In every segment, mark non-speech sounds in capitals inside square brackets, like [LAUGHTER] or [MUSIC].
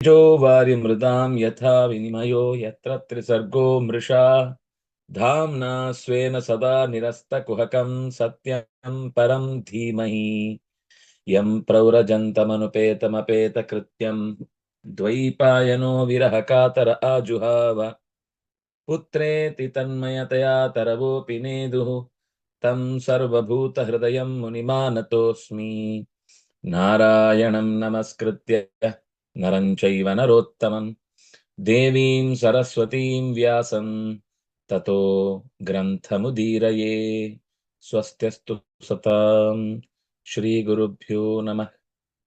तेजो वारिमृदां यथा विनिमयो यत्र त्रिसर्गो मृषा। धाम्ना स्वेन सदा निरस्तकुहकं सत्यं परं धीमहि। यं प्रव्रजन्तमनुपेतमपेतकृत्यं द्वैपायनो विरहकातर आजुहाव। पुत्रेति तन्मयतया तरवोऽपि नेदुः तं सर्वभूतहृदयं मुनिमानतोऽस्मि। नारायणं नमस्कृत्य నరం చైవ నరోత్తమం దేవీం సరస్వతీం వ్యాసం తతో గ్రంథముదీరయే స్వస్త్యస్తు సతాం శ్రీగురుభ్యో నమ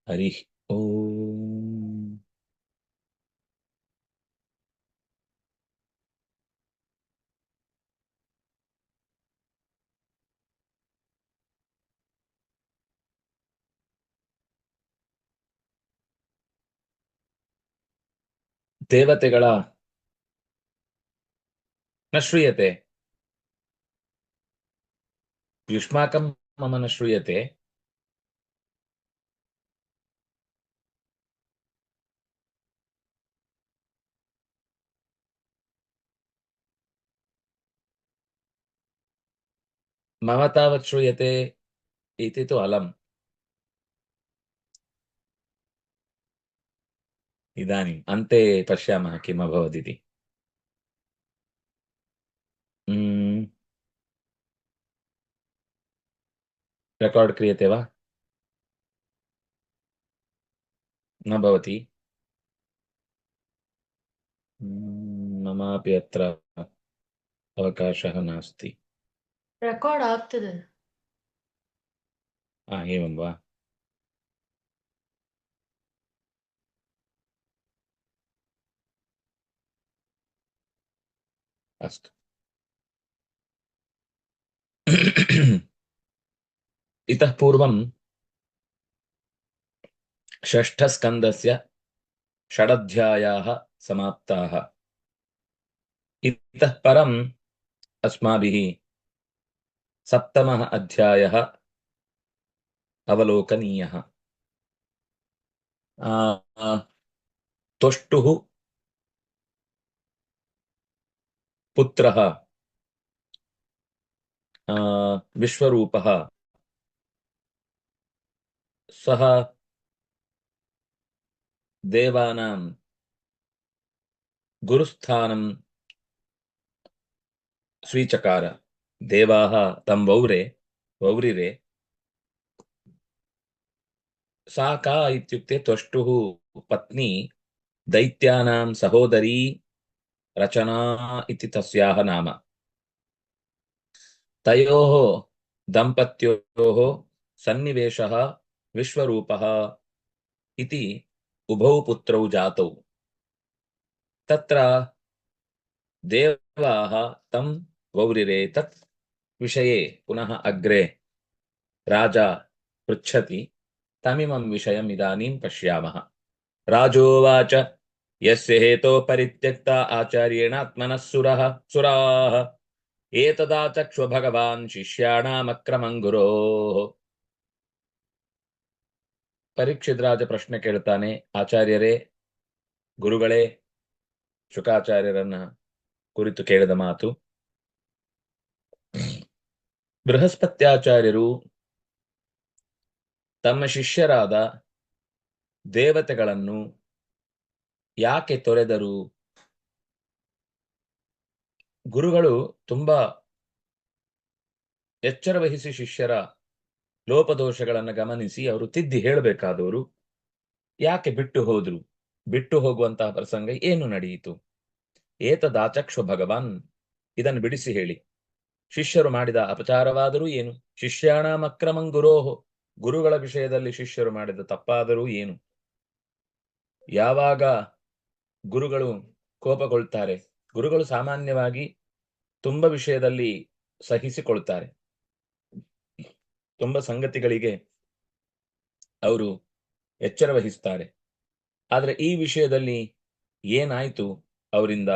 హరి ఓ ದೇವತೆಗಳ ನಶ್ರೂಯತೆ ಶ್ರೂಯತೆ. ಯುಷ್ಮಾಕಂ ಮಮನ ಶ್ರೂಯತೆ. ಮಮತಾವತ್ ಶ್ರೂಯತೆ ಇತಿ ತು ಅಲಂ. इदानीम् अन्ते पश्यामः किम् अभवदिति म्, रेकार्ड् क्रियते वा न भवति म्, ममापि अत्र अवकाशः नास्ति ರೆಕಾರ್ಡ್ ಆಗ್ತದೆ आ एवं वा अस्तु [CLEARS THROAT] इतः पूर्वं षष्ठस्कन्दस्य षडध्यायाः समाप्ताः। इतः परम् अस्माभिः सप्तमः अध्यायः अवलोकनीयः। तुष्टुः पुत्रः आ, विश्वरूपः। सः देवानां गुरुस्थानं स्वीचकार। देवाः तं वौरे वौरिरे। सा का इत्युक्ते त्वष्टुः पत्नी दैत्यानां सहोदरी रचना इति तस्याः नाम। तयोः दम्पत्योः सन्निवेशः विश्वरूपः इति उभौ पुत्रौ जातौ। तत्र देवाः तं वौरिरे तत् विषये पुनः अग्रे राजा पृच्छति, तमिमं विषयम् इदानीं पश्यामः। राजोवाच ಯಸ್ಯ ಹೇತೋ ಪರಿತ್ಯಕ್ತ ಆಚಾರ್ಯೇಣ ಆತ್ಮನಃ ಸುರಃ ಸುರಾಃ ಏತದಾ ಚಕ್ಷು ಭಗವಾನ್ ಶಿಷ್ಯಾಣಾಮಕ್ರಮಂ ಗುರೋ ಪರೀಕ್ಷಿತ್ ರಾಜ ಪ್ರಶ್ನೆ ಕೇಳ್ತಾನೆ ಆಚಾರ್ಯರೇ, ಗುರುಗಳೇ, ಶುಕಾಚಾರ್ಯರನ್ನ ಕುರಿತು ಕೇಳಿದ ಮಾತು, ಬೃಹಸ್ಪತ್ಯಾಚಾರ್ಯರು ತಮ್ಮ ಶಿಷ್ಯರಾದ ದೇವತೆಗಳನ್ನು ಯಾಕೆ ತೊರೆದರು? ಗುರುಗಳು ತುಂಬಾ ಎಚ್ಚರ ವಹಿಸಿ ಶಿಷ್ಯರ ಲೋಪದೋಷಗಳನ್ನು ಗಮನಿಸಿ ಅವರು ತಿದ್ದಿ ಹೇಳಬೇಕಾದವರು. ಯಾಕೆ ಬಿಟ್ಟು ಹೋದ್ರು? ಬಿಟ್ಟು ಹೋಗುವಂತಹ ಪ್ರಸಂಗ ಏನು ನಡೆಯಿತು? ಏತದಾಚಕ್ಷು ಭಗವಾನ್ ಇದನ್ನು ಬಿಡಿಸಿ ಹೇಳಿ. ಶಿಷ್ಯರು ಮಾಡಿದ ಅಪಚಾರವಾದರೂ ಏನು? ಶಿಷ್ಯಾಣಾಂ ಅಕ್ರಮಂ ಗುರೋಹೋ. ಗುರುಗಳ ವಿಷಯದಲ್ಲಿ ಶಿಷ್ಯರು ಮಾಡಿದ ತಪ್ಪಾದರೂ ಏನು? ಯಾವಾಗ ಗುರುಗಳು ಕೋಪಗೊಳ್ತಾರೆ. ಗುರುಗಳು ಸಾಮಾನ್ಯವಾಗಿ ತುಂಬ ವಿಷಯದಲ್ಲಿ ಸಹಿಸಿಕೊಳ್ತಾರೆ. ತುಂಬ ಸಂಗತಿಗಳಿಗೆ ಅವರು ಎಚ್ಚರ ವಹಿಸ್ತಾರೆ. ಆದರೆ ಈ ವಿಷಯದಲ್ಲಿ ಏನಾಯ್ತು ಅವರಿಂದ?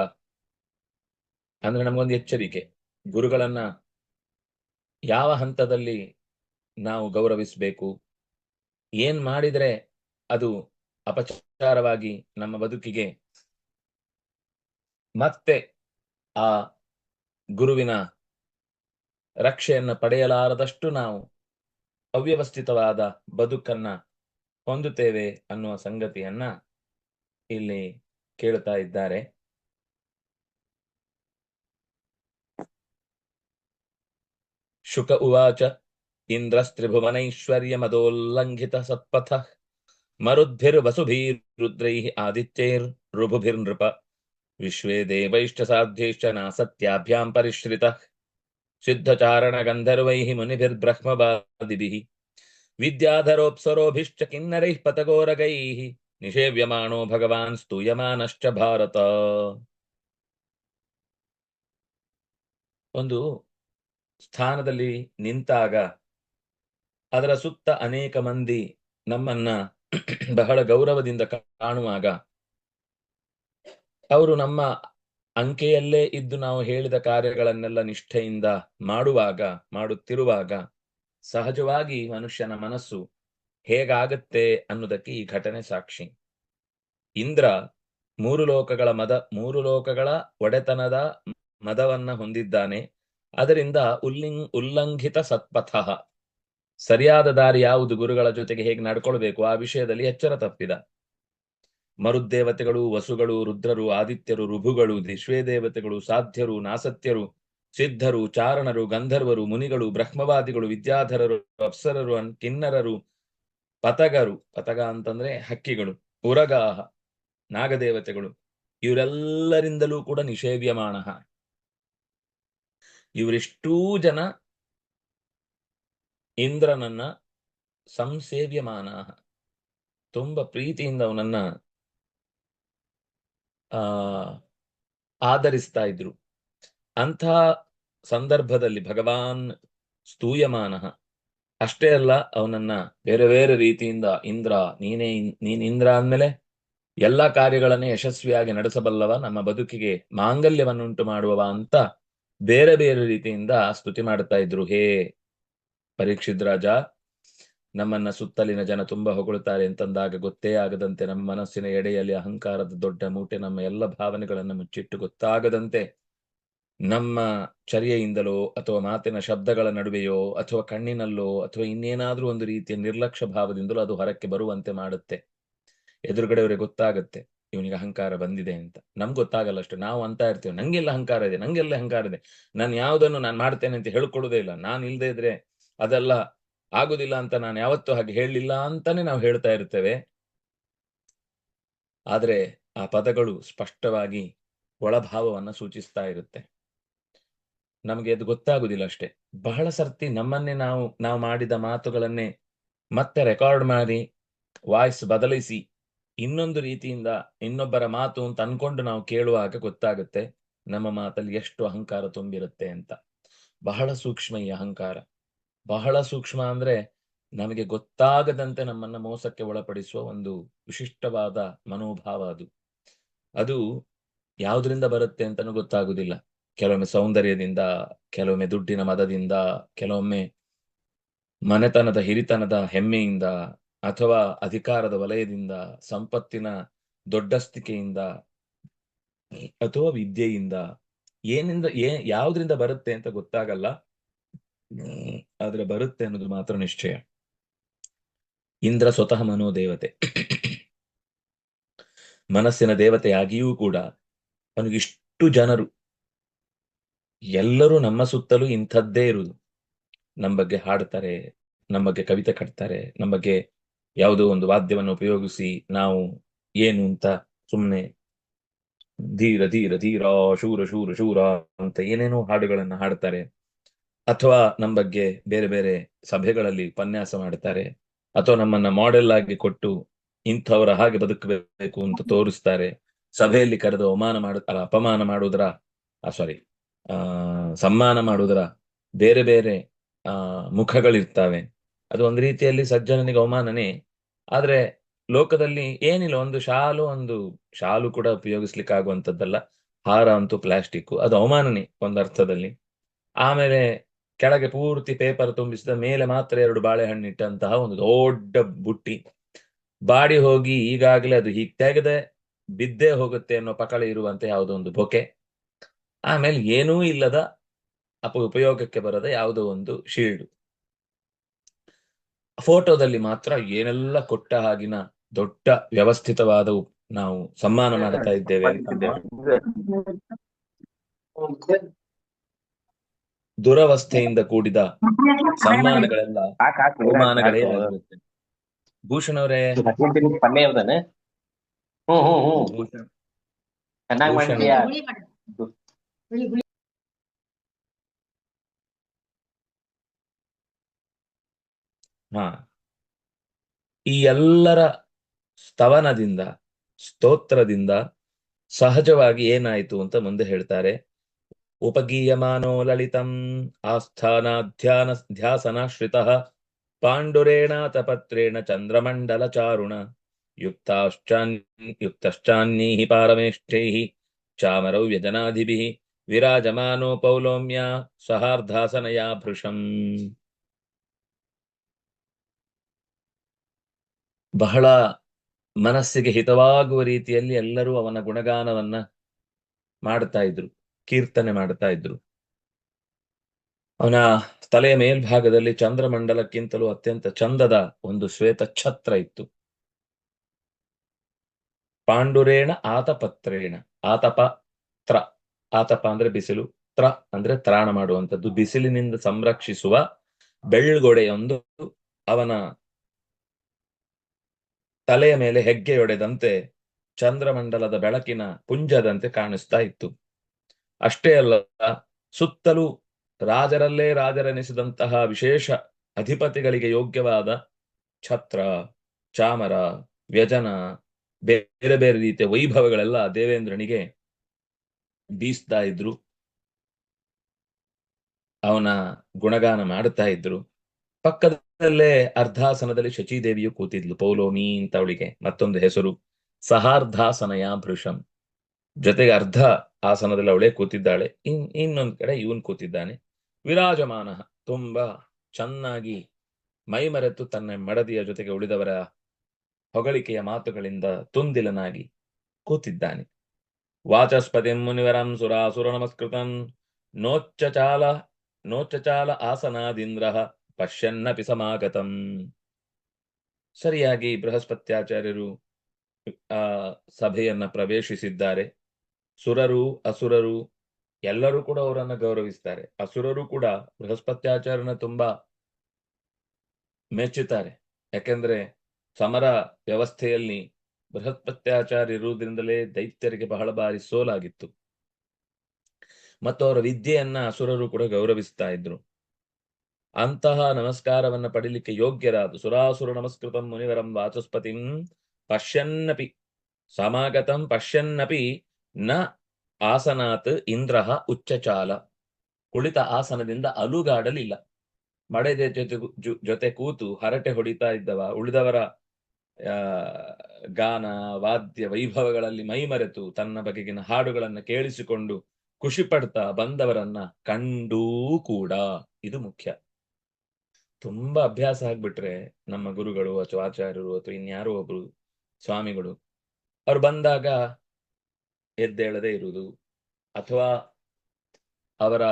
ಅಂದ್ರೆ ನಮಗೊಂದು ಎಚ್ಚರಿಕೆ. ಗುರುಗಳನ್ನ ಯಾವ ಹಂತದಲ್ಲಿ ನಾವು ಗೌರವಿಸಬೇಕು? ಏನ್ ಮಾಡಿದ್ರೆ ಅದು ಅಪಚಾರವಾಗಿ ನಮ್ಮ ಬದುಕಿಗೆ ಮತ್ತೆ ಆ ಗುರುವಿನ ರಕ್ಷೆಯನ್ನು ಪಡೆಯಲಾರದಷ್ಟು ನಾವು ಅವ್ಯವಸ್ಥಿತವಾದ ಬದುಕನ್ನ ಹೊಂದುತ್ತೇವೆ ಅನ್ನುವ ಸಂಗತಿಯನ್ನ ಇಲ್ಲಿ ಕೇಳ್ತಾ ಇದ್ದಾರೆ. ಶುಕ ಉವಾಚ ಇಂದ್ರಸ್ತ್ರಿಭುವನೈಶ್ವರ್ಯಮದೋಲ್ಲಂಘಿತ ಸತ್ಪಥ ರುಭುಭಿರ್ ಆದಿತ್ಯೈರ್ರುಭುಭಿರ್ನೃಪ ವಿಶ್ವೇ ದೇವೈಶ್ಚ ಸಾಧ್ಯೈಶ್ಚ ನಾಸತ್ಯಾಭ್ಯಾಂ ಪರಿಶ್ರಿತಃ ಸಿದ್ಧಚಾರಣಗಂಧರ್ವೈಃ ಮುನಿಭಿರ್ಬ್ರಹ್ಮವಾದಿಭಿಃ ವಿದ್ಯಾಧರೋಪ್ಸರೋಭಿಶ್ಚ ಕಿನ್ನರೈಃ ಪತಗೋರಗೈಃ ನಿಷೇವ್ಯಮಾಣೋ ಭಗವಾನ್ ಸ್ತೂಯಮಾನಶ್ಚ ಭಾರತ ಒಂದು ಸ್ಥಾನದಲ್ಲಿ ನಿಂತಾಗ ಅದರ ಸುತ್ತ ಅನೇಕ ಮಂದಿ ನಮ್ಮನ್ನ ಬಹಳ ಗೌರವದಿಂದ ಕಾಣುವಾಗ ಅವರು ನಮ್ಮ ಅಂಕೆಯಲ್ಲೇ ಇದ್ದು ನಾವು ಹೇಳಿದ ಕಾರ್ಯಗಳನ್ನೆಲ್ಲ ನಿಷ್ಠೆಯಿಂದ ಮಾಡುವಾಗ, ಮಾಡುತ್ತಿರುವಾಗ ಸಹಜವಾಗಿ ಮನುಷ್ಯನ ಮನಸ್ಸು ಹೇಗಾಗತ್ತೆ ಅನ್ನೋದಕ್ಕೆ ಈ ಘಟನೆ ಸಾಕ್ಷಿ. ಇಂದ್ರ ಮೂರು ಲೋಕಗಳ ಮದ, ಮೂರು ಲೋಕಗಳ ಒಡೆತನದ ಮದವನ್ನ ಹೊಂದಿದ್ದಾನೆ. ಅದರಿಂದ ಉಲ್ಲಿಂಗ್, ಉಲ್ಲಂಘಿತ ಸತ್ಪಥ. ಸರಿಯಾದ ದಾರಿ ಯಾವುದು ಗುರುಗಳ ಜೊತೆಗೆ ಹೇಗೆ ನಡ್ಕೊಳ್ಬೇಕು ಆ ವಿಷಯದಲ್ಲಿ ಎಚ್ಚರ ತಪ್ಪಿದ. ಮರುದ್ದೇವತೆಗಳು ವಸುಗಳು, ರುದ್ರರು, ಆದಿತ್ಯರು, ರುಭುಗಳು ದೇವತೆಗಳು ಸಾಧ್ಯರು, ನಾಸತ್ಯರು, ಸಿದ್ಧರು, ಚಾರಣರು, ಗಂಧರ್ವರು, ಮುನಿಗಳು, ಬ್ರಹ್ಮವಾದಿಗಳು, ವಿದ್ಯಾಧರರು, ಅಪ್ಸರರು ಕಿನ್ನರರು, ಪತಗರು, ಪತಗ ಅಂತಂದ್ರೆ ಹಕ್ಕಿಗಳು ಉರಗಾಹ ನಾಗದೇವತೆಗಳು, ಇವರೆಲ್ಲರಿಂದಲೂ ಕೂಡ ನಿಷೇವ್ಯಮಾಣ ಇವರಿಷ್ಟೂ ಜನ ಇಂದ್ರನನ್ನ ಸಂಸೇವ್ಯಮಾನ. ತುಂಬಾ ಪ್ರೀತಿಯಿಂದ ಅವನನ್ನ ಆಧರಿಸ್ತಾ ಇದ್ರು ಅಂಥ ಸಂದರ್ಭದಲ್ಲಿ ಭಗವಾನ್ ಸ್ತೂಯಮಾನ ಅಷ್ಟೇ ಅಲ್ಲ, ಅವನನ್ನ ಬೇರೆ ಬೇರೆ ರೀತಿಯಿಂದ ಇಂದ್ರ, ನೀನೇ ನೀನ್ ಇಂದ್ರ ಅಂದ್ಮೇಲೆ ಎಲ್ಲಾ ಕಾರ್ಯಗಳನ್ನೇ ಯಶಸ್ವಿಯಾಗಿ ನಡೆಸಬಲ್ಲವ, ನಮ್ಮ ಬದುಕಿಗೆ ಮಾಂಗಲ್ಯವನ್ನುಂಟು ಮಾಡುವವ ಅಂತ ಬೇರೆ ಬೇರೆ ರೀತಿಯಿಂದ ಸ್ತುತಿ ಮಾಡ್ತಾ ಇದ್ರು ಹೇ ಪರೀಕ್ಷಿತ್ ರಾಜ ನಮ್ಮನ್ನ ಸುತ್ತಲಿನ ಜನ ತುಂಬಾ ಹೊಗಳುತ್ತಾರೆ ಅಂತಂದಾಗ ಗೊತ್ತೇ ಆಗದಂತೆ ನಮ್ಮ ಮನಸ್ಸಿನ ಎಡೆಯಲ್ಲಿ ಅಹಂಕಾರದ ದೊಡ್ಡ ಮೂಟೆ ನಮ್ಮ ಎಲ್ಲ ಭಾವನೆಗಳನ್ನು ಮುಚ್ಚಿಟ್ಟು ಗೊತ್ತಾಗದಂತೆ ನಮ್ಮ ಚರ್ಯೆಯಿಂದಲೋ ಅಥವಾ ಮಾತಿನ ಶಬ್ದಗಳ ನಡುವೆಯೋ ಅಥವಾ ಕಣ್ಣಿನಲ್ಲೋ ಅಥವಾ ಇನ್ನೇನಾದ್ರೂ ಒಂದು ರೀತಿಯ ನಿರ್ಲಕ್ಷ್ಯ ಭಾವದಿಂದಲೋ ಅದು ಹೊರಕ್ಕೆ ಬರುವಂತೆ ಮಾಡುತ್ತೆ. ಎದುರುಗಡೆಯವರಿಗೆ ಗೊತ್ತಾಗುತ್ತೆ, ಇವನಿಗೆ ಅಹಂಕಾರ ಬಂದಿದೆ ಅಂತ. ನಮ್ಗೆ ಗೊತ್ತಾಗಲ್ಲ ಅಷ್ಟೇ, ನಾವು ಅಂತ ಇರ್ತೇವೆ, ನಂಗೆಲ್ಲ ಅಹಂಕಾರ ಇದೆ, ನಂಗೆಲ್ಲ ಅಹಂಕಾರ ಇದೆ, ನಾನು ಯಾವುದನ್ನು ನಾನು ಮಾಡ್ತೇನೆ ಅಂತ ಹೇಳ್ಕೊಳ್ಳೋದೇ ಇಲ್ಲ, ನಾನು ಇಲ್ಲದೆ ಇದ್ರೆ ಅದೆಲ್ಲ ಆಗುದಿಲ್ಲ ಅಂತ ನಾನು ಯಾವತ್ತೂ ಹಾಗೆ ಹೇಳಲಿಲ್ಲ ಅಂತಾನೆ ನಾವು ಹೇಳ್ತಾ ಇರ್ತೇವೆ. ಆದ್ರೆ ಆ ಪದಗಳು ಸ್ಪಷ್ಟವಾಗಿ ಒಳಭಾವವನ್ನ ಸೂಚಿಸ್ತಾ ಇರುತ್ತೆ. ನಮಗೆ ಅದು ಗೊತ್ತಾಗುದಿಲ್ಲ ಅಷ್ಟೇ. ಬಹಳ ಸರ್ತಿ ನಮ್ಮನ್ನೇ ನಾವು ನಾವು ಮಾಡಿದ ಮಾತುಗಳನ್ನೇ ಮತ್ತೆ ರೆಕಾರ್ಡ್ ಮಾಡಿ ವಾಯ್ಸ್ ಬದಲಿಸಿ, ಇನ್ನೊಂದು ರೀತಿಯಿಂದ ಇನ್ನೊಬ್ಬರ ಮಾತು ಅಂತ ಅನ್ಕೊಂಡು ನಾವು ಕೇಳುವಾಗ ಗೊತ್ತಾಗುತ್ತೆ ನಮ್ಮ ಮಾತಲ್ಲಿ ಎಷ್ಟು ಅಹಂಕಾರ ತುಂಬಿರುತ್ತೆ ಅಂತ. ಬಹಳ ಸೂಕ್ಷ್ಮ ಈ ಅಹಂಕಾರ. ಬಹಳ ಸೂಕ್ಷ್ಮ ಅಂದ್ರೆ ನಮಗೆ ಗೊತ್ತಾಗದಂತೆ ನಮ್ಮನ್ನ ಮೋಸಕ್ಕೆ ಒಳಪಡಿಸುವ ಒಂದು ವಿಶಿಷ್ಟವಾದ ಮನೋಭಾವ ಅದು. ಅದು ಯಾವುದರಿಂದ ಬರುತ್ತೆ ಅಂತನೂ ಗೊತ್ತಾಗುದಿಲ್ಲ. ಕೆಲವೊಮ್ಮೆ ಸೌಂದರ್ಯದಿಂದ, ಕೆಲವೊಮ್ಮೆ ದುಡ್ಡಿನ ಮದದಿಂದ, ಕೆಲವೊಮ್ಮೆ ಮನೆತನದ, ಹಿರಿತನದ ಹೆಮ್ಮೆಯಿಂದ ಅಥವಾ ಅಧಿಕಾರದ ವಲಯದಿಂದ, ಸಂಪತ್ತಿನ ದೊಡ್ಡಸ್ತಿಕೆಯಿಂದ ಅಥವಾ ವಿದ್ಯೆಯಿಂದ ಏನಿಂದ, ಏ, ಯಾವುದರಿಂದ ಬರುತ್ತೆ ಅಂತ ಗೊತ್ತಾಗಲ್ಲ. ಆದ್ರೆ ಬರುತ್ತೆ ಅನ್ನೋದು ಮಾತ್ರ ನಿಶ್ಚಯ. ಇಂದ್ರ ಸ್ವತಃ ಮನೋದೇವತೆ. ಮನಸ್ಸಿನ ದೇವತೆಯಾಗಿಯೂ ಕೂಡ ಅವನಿಗಿಷ್ಟು ಜನರು. ಎಲ್ಲರೂ ನಮ್ಮ ಸುತ್ತಲೂ ಇಂಥದ್ದೇ ಇರುವುದು. ನಮ್ಮ ಬಗ್ಗೆ ಹಾಡ್ತಾರೆ, ನಮ್ಮ ಬಗ್ಗೆ ಕವಿತೆ ಕಟ್ತಾರೆ, ನಮ್ಮ ಬಗ್ಗೆ ಯಾವುದೋ ಒಂದು ವಾದ್ಯವನ್ನು ಉಪಯೋಗಿಸಿ ನಾವು ಏನು ಅಂತ ಸುಮ್ಮನೆ ಧೀರ ಧೀರ ಧೀರ, ಶೂರ ಶೂರ ಶೂರ ಅಂತ ಏನೇನೋ ಹಾಡುಗಳನ್ನ ಹಾಡ್ತಾರೆ. ಅಥವಾ ನಮ್ಮ ಬಗ್ಗೆ ಬೇರೆ ಬೇರೆ ಸಭೆಗಳಲ್ಲಿ ಉಪನ್ಯಾಸ ಮಾಡ್ತಾರೆ ಅಥವಾ ನಮ್ಮನ್ನ ಮಾಡೆಲ್ ಆಗಿ ಕೊಟ್ಟು ಇಂಥವರ ಹಾಗೆ ಬದುಕಬೇಕು ಅಂತ ತೋರಿಸ್ತಾರೆ. ಸಭೆಯಲ್ಲಿ ಕರೆದು ಅವಮಾನ ಮಾಡ ಅಪಮಾನ ಮಾಡುವುದರ ಸಾರಿ ಆ, ಸಮ್ಮಾನ ಮಾಡುವುದರ ಬೇರೆ ಬೇರೆ, ಆ, ಮುಖಗಳಿರ್ತವೆ. ಅದು ಒಂದು ರೀತಿಯಲ್ಲಿ ಸಜ್ಜನನಿಗೆ ಅವಮಾನನೇ. ಆದ್ರೆ ಲೋಕದಲ್ಲಿ ಏನಿಲ್ಲ, ಒಂದು ಶಾಲು ಒಂದು ಶಾಲು ಕೂಡ ಉಪಯೋಗಿಸ್ಲಿಕ್ಕೆ ಆಗುವಂತದ್ದಲ್ಲ ಹಾರ ಅಂತೂ ಪ್ಲಾಸ್ಟಿಕ್ ಅದು ಅವಮಾನನೇ ಒಂದು ಅರ್ಥದಲ್ಲಿ. ಆಮೇಲೆ ಕೆಳಗೆ ಪೂರ್ತಿ ಪೇಪರ್ ತುಂಬಿಸಿದ ಮೇಲೆ ಮಾತ್ರ ಎರಡು ಬಾಳೆಹಣ್ಣು ಇಟ್ಟಂತಹ ಒಂದು ದೊಡ್ಡ ಬುಟ್ಟಿ. ಬಾಡಿ ಹೋಗಿ ಈಗಾಗಲೇ ಅದು ಹೀಗೆ ತೆಗೆದೆ, ಬಿದ್ದೇ ಹೋಗುತ್ತೆ ಅನ್ನೋ ಪಕಳೆ ಇರುವಂತೆ ಯಾವುದೋ ಒಂದು ಬೊಕೆ. ಆಮೇಲೆ ಏನೂ ಇಲ್ಲದ ಅಪ, ಉಪಯೋಗಕ್ಕೆ ಬರದ ಯಾವುದೋ ಒಂದು ಶೀಲ್ಡ್. ಫೋಟೋದಲ್ಲಿ ಮಾತ್ರ ಏನೆಲ್ಲ ಕೊಟ್ಟ ಹಾಗಿನ ದೊಡ್ಡ ವ್ಯವಸ್ಥಿತವಾದ ನಾವು ಸಮ್ಮಾನ ಮಾಡ್ತಾ ಇದ್ದೇವೆ ದುರವಸ್ಥೆಯಿಂದ ಕೂಡಿದ ಸಮ್ಮಾನಗಳೆಲ್ಲ ಬಹುಮಾನಗಳೇ. ಆಗಿರುತ್ತೆ. ಭೂಷಣ್ ಅವರೇ. ಭೂಷಣ್. ಹಾ. ಈ ಎಲ್ಲರ ಸ್ತವನದಿಂದ ಸ್ತೋತ್ರದಿಂದ ಸಹಜವಾಗಿ ಏನಾಯಿತು ಅಂತ ಮುಂದೆ ಹೇಳ್ತಾರೆ. ಉಪಗೀಯಮಾನೋ ಲಲಿತಂ ಆಸ್ಥಾನಾಧ್ಯಾನ ಧ್ಯಾಸನಾಶ್ರಿತ ತಪತ್ರೇಣ ಪತ್ರೇಣ ಚಂದ್ರಮಂಡಲ ಚಾರುಣ ಯುಕ್ತಾಶ್ಚಾನ್ ಯುಕ್ತಶ್ಚಾನ್ಯೈಃ ಪಾರಮೇಷ್ಠೈಃ ಚಾಮರೌ ವ್ಯಜನಾಧಿಭಿಃ ವಿರಾಜಮಾನೋ ಪೌಲೋಮ್ಯ ಸಹಾರ್ಧಾಸನಯಾ ಭೃಶಂ ಬಹಳ ಮನಸ್ಸಿಗೆ ಹಿತವಾಗುವ ರೀತಿಯಲ್ಲಿ ಎಲ್ಲರೂ ಅವನ ಗುಣಗಾನವನ್ನ ಮಾಡ್ತಾ ಇದ್ರು. ಕೀರ್ತನೆ ಮಾಡ್ತಾ ಇದ್ರು. ಅವನ ತಲೆಯ ಮೇಲ್ಭಾಗದಲ್ಲಿ ಚಂದ್ರಮಂಡಲಕ್ಕಿಂತಲೂ ಅತ್ಯಂತ ಚಂದದ ಒಂದು ಶ್ವೇತ ಛತ್ರ ಇತ್ತು. ಪಾಂಡುರೇಣ ಆತಪತ್ರೇಣ ಆತಪ ತ್ರ ಆತಪ ಅಂದ್ರೆ ಬಿಸಿಲು, ತ್ರ ಅಂದ್ರೆ ತ್ರಾಣ ಮಾಡುವಂಥದ್ದು, ಬಿಸಿಲಿನಿಂದ ಸಂರಕ್ಷಿಸುವ ಬೆಳ್ಗೊಡೆಯೊಂದು ಅವನ ತಲೆಯ ಮೇಲೆ ಹೆಗ್ಗೆಯೊಡೆದಂತೆ ಚಂದ್ರಮಂಡಲದ ಬೆಳಕಿನ ಪುಂಜದಂತೆ ಕಾಣಿಸ್ತಾ ಇತ್ತು. ಅಷ್ಟೇ ಅಲ್ಲ, ಸುತ್ತಲೂ ರಾಜರಲ್ಲೇ ರಾಜರೆನಿಸಿದಂತಹ ವಿಶೇಷ ಅಧಿಪತಿಗಳಿಗೆ ಯೋಗ್ಯವಾದ ಛತ್ರ, ಚಾಮರ, ವ್ಯಜನ, ಬೇರೆ ಬೇರೆ ರೀತಿಯ ವೈಭವಗಳೆಲ್ಲ ದೇವೇಂದ್ರನಿಗೆ ಬೀಸ್ತಾ ಇದ್ರು. ಅವನ ಗುಣಗಾನ ಮಾಡುತ್ತಾ ಇದ್ರು. ಪಕ್ಕದಲ್ಲೇ ಅರ್ಧಾಸನದಲ್ಲಿ ಶಚಿದೇವಿಯು ಕೂತಿದ್ಲು, ಪೌಲೋಮಿ ಅಂತ ಅವಳಿಗೆ ಮತ್ತೊಂದು ಹೆಸರು ಸಹಾರ್ಧಾಸನಯ ಭೃಶಂ ಜೊತೆಗೆ ಅರ್ಧ ಆಸನದಲ್ಲಿ ಅವಳೇ ಕೂತಿದ್ದಾಳೆ. ಇನ್, ಇನ್ನೊಂದ್ ಕಡೆ ಇವನ್ ಕೂತಿದ್ದಾನೆ. ವಿರಾಜಮಾನ, ತುಂಬಾ ಚೆನ್ನಾಗಿ ಮೈಮರೆತು ತನ್ನ ಮಡದಿಯ ಜೊತೆಗೆ ಉಳಿದವರ ಹೊಗಳಿಕೆಯ ಮಾತುಗಳಿಂದ ತುಂದಿಲನಾಗಿ ಕೂತಿದ್ದಾನೆ. ವಾಚಸ್ಪತಿ ಮುನಿವರಂ ಸುರಾಸುರ ನಮಸ್ಕೃತಂ. ನೋಚ್ಚಚಾಲ ನೋಚ್ಚಚಾಲ ಆಸನಾದಿಂದ್ರ ಪಶ್ಯನ್ನಪಿ ಸಮಾಗತಂ. ಸರಿಯಾಗಿ ಬೃಹಸ್ಪತ್ಯಾಚಾರ್ಯರು, ಆ, ಸಭೆಯನ್ನ ಪ್ರವೇಶಿಸಿದ್ದಾರೆ. ಸುರರು, ಅಸುರರು ಎಲ್ಲರೂ ಕೂಡ ಅವರನ್ನ ಗೌರವಿಸ್ತಾರೆ. ಅಸುರರು ಕೂಡ ಬೃಹಸ್ಪತ್ಯಾಚಾರನ ತುಂಬಾ ಮೆಚ್ಚುತ್ತಾರೆ ಯಾಕೆಂದ್ರೆ ಸಮರ ವ್ಯವಸ್ಥೆಯಲ್ಲಿ ಬೃಹಸ್ಪತ್ಯಾಚಾರ್ಯ ಇರುವುದರಿಂದಲೇ ದೈತ್ಯರಿಗೆ ಬಹಳ ಬಾರಿ ಸೋಲಾಗಿತ್ತು. ಮತ್ತು ಅವರ ವಿದ್ಯೆಯನ್ನ ಅಸುರರು ಕೂಡ ಗೌರವಿಸ್ತಾ ಇದ್ರು. ಅಂತಹ ನಮಸ್ಕಾರವನ್ನ ಪಡಿಲಿಕ್ಕೆ ಯೋಗ್ಯರಾದ ಸುರಾಸುರ ನಮಸ್ಕೃತಂ ಮುನಿವರಂ ವಾಚಸ್ಪತಿಂ ಪಶ್ಯನ್ನಪಿ, ಸಮಾಗತಂ ಪಶ್ಯನ್ನಪಿ ನ ಆಸನಾತ್ ಇಂದ್ರಹ ಉಚ್ಚಚಾಲ. ಕುಳಿತ ಆಸನದಿಂದ ಅಲುಗಾಡಲಿಲ್ಲ. ಮಡೆದೆ ಜೊತೆ ಜೊತೆ ಕೂತು ಹರಟೆ ಹೊಡಿತಾ ಇದ್ದವ. ಉಳಿದವರ ಗಾನ, ವಾದ್ಯ, ವೈಭವಗಳಲ್ಲಿ ಮೈಮರೆತು ತನ್ನ ಬಗೆಗಿನ ಹಾಡುಗಳನ್ನು ಕೇಳಿಸಿಕೊಂಡು ಖುಷಿ ಪಡ್ತಾ ಬಂದವರನ್ನ ಕಂಡೂ ಕೂಡ ಇದು ಮುಖ್ಯ. ತುಂಬಾ ಅಭ್ಯಾಸ ಆಗ್ಬಿಟ್ರೆ ನಮ್ಮ ಗುರುಗಳು ಅಥವಾ ಆಚಾರ್ಯರು ಅಥವಾ ಇನ್ಯಾರೋ ಒಬ್ರು ಸ್ವಾಮಿಗಳು, ಅವ್ರು ಬಂದಾಗ ಎದ್ದೇಳದೆ ಇರುವುದು ಅಥವಾ ಅವರ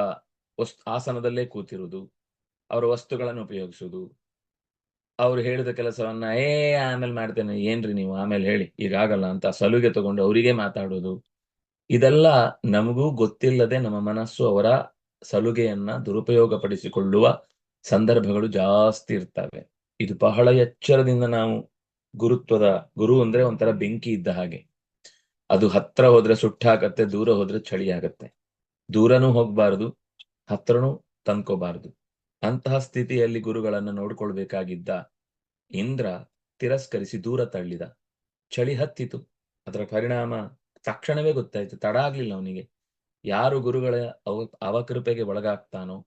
ವಸ್ತು, ಆಸನದಲ್ಲೇ ಕೂತಿರುವುದು, ಅವರ ವಸ್ತುಗಳನ್ನು ಉಪಯೋಗಿಸುವುದು. ಅವ್ರು ಹೇಳಿದ ಕೆಲಸವನ್ನ, ಏ, ಆಮೇಲೆ ಮಾಡ್ತೇನೆ, ಏನ್ರಿ ನೀವು? ಆಮೇಲೆ ಹೇಳಿ ಈಗ ಆಗಲ್ಲ ಅಂತ ಸಲುಗೆ ತಗೊಂಡು ಅವರಿಗೆ ಮಾತಾಡೋದು. ಇದೆಲ್ಲ ನಮಗೂ ಗೊತ್ತಿಲ್ಲದೆ ನಮ್ಮ ಮನಸ್ಸು ಅವರ ಸಲುಗೆಯನ್ನ ದುರುಪಯೋಗ ಪಡಿಸಿಕೊಳ್ಳುವ ಸಂದರ್ಭಗಳು ಜಾಸ್ತಿ ಇರ್ತವೆ. ಇದು ಬಹಳ ಎಚ್ಚರದಿಂದ ನಾವು ಗುರುತ್ವದ, ಗುರು ಅಂದ್ರೆ ಒಂಥರ ಬೆಂಕಿ ಇದ್ದ ಹಾಗೆ. ಅದು ಹತ್ರ ಹೋದ್ರೆ ಸುಟ್ಟಾಗತ್ತೆ, ದೂರ ಹೋದ್ರೆ ಚಳಿ ಆಗತ್ತೆ ದೂರನೂ ಹೋಗ್ಬಾರದು, ಹತ್ರನೂ ತಂದ್ಕೋಬಾರದು. ಅಂತಹ ಸ್ಥಿತಿಯಲ್ಲಿ ಗುರುಗಳನ್ನ ನೋಡ್ಕೊಳ್ಬೇಕಾಗಿದ್ದ ಇಂದ್ರ ತಿರಸ್ಕರಿಸಿ ದೂರ ತಳ್ಳಿದ. ಚಳಿ ಹತ್ತಿತು. ಅದರ ಪರಿಣಾಮ ತಕ್ಷಣವೇ ಗೊತ್ತಾಯ್ತು. ತಡ ಆಗ್ಲಿಲ್ಲ ಅವನಿಗೆ. ಯಾರು ಗುರುಗಳ ಅವ, ಅವಕೃಪೆಗೆ ಒಳಗಾಗ್ತಾನೋ,